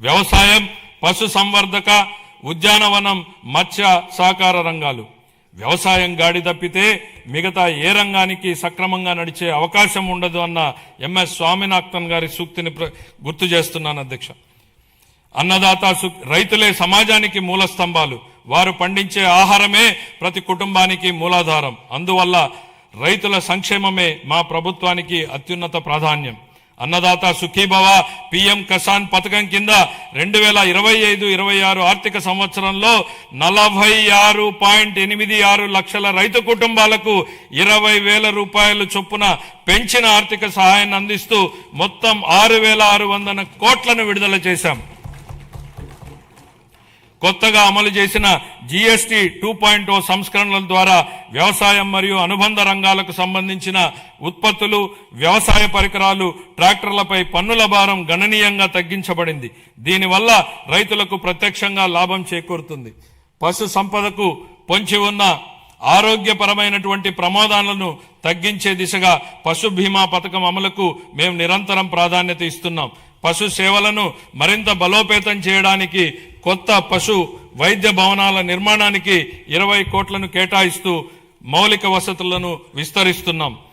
వ్యవసాయం పశు సంవర్ధక ఉద్యానవనం మత్స్య సహకార రంగాలు. వ్యవసాయం గాడి తప్పితే మిగతా ఏ రంగానికి సక్రమంగా నడిచే అవకాశం ఉండదు అన్న ఎంఎస్ స్వామినాథన్ గారి సూక్తిని ప్ర- గుర్తు చేస్తున్నాను అధ్యక్ష. అన్నదాత సు- రైతులే సమాజానికి మూల స్తంభాలు. వారు పండించే ఆహారమే ప్రతి కుటుంబానికి మూలాధారం. అందువల్ల రైతుల సంక్షేమమే మా ప్రభుత్వానికి అత్యున్నత ప్రాధాన్యం. అన్నదాత సుఖీభవ పిఎం కిసాన్ పథకం కింద రెండు వేల ఇరవై ఐదు ఇరవై ఆరు ఆర్థిక సంవత్సరంలో నలభై ఆరు పాయింట్ ఎనిమిది ఆరు లక్షల రైతు కుటుంబాలకు ఇరవై వేల రూపాయలు చొప్పున పెంచిన ఆర్థిక సహాయాన్ని అందిస్తూ మొత్తం ఆరు వేల ఆరు వందల కోట్లను విడుదల చేశాం. కొత్తగా అమలు చేసిన జీఎస్టీ టూ పాయింట్ ఓ సంస్కరణల ద్వారా వ్యవసాయం మరియు అనుబంధ రంగాలకు సంబంధించిన ఉత్పత్తులు వ్యవసాయ పరికరాలు ట్రాక్టర్లపై పన్నుల భారం గణనీయంగా తగ్గించబడింది. దీనివల్ల రైతులకు ప్రత్యక్షంగా లాభం చేకూరుతుంది. పశు సంపదకు పొంచి ఉన్న ఆరోగ్యపరమైనటువంటి ప్రమాదాలను తగ్గించే దిశగా పశు బీమా పథకం అమలుకు మేము నిరంతరం ప్రాధాన్యత ఇస్తున్నాం. పశు సేవలను మరింత బలోపేతం చేయడానికి కొత్త పశు వైద్య భవనాల నిర్మాణానికి ఇరవై కోట్లను కేటాయిస్తూ మౌలిక వసతులను విస్తరిస్తున్నాం.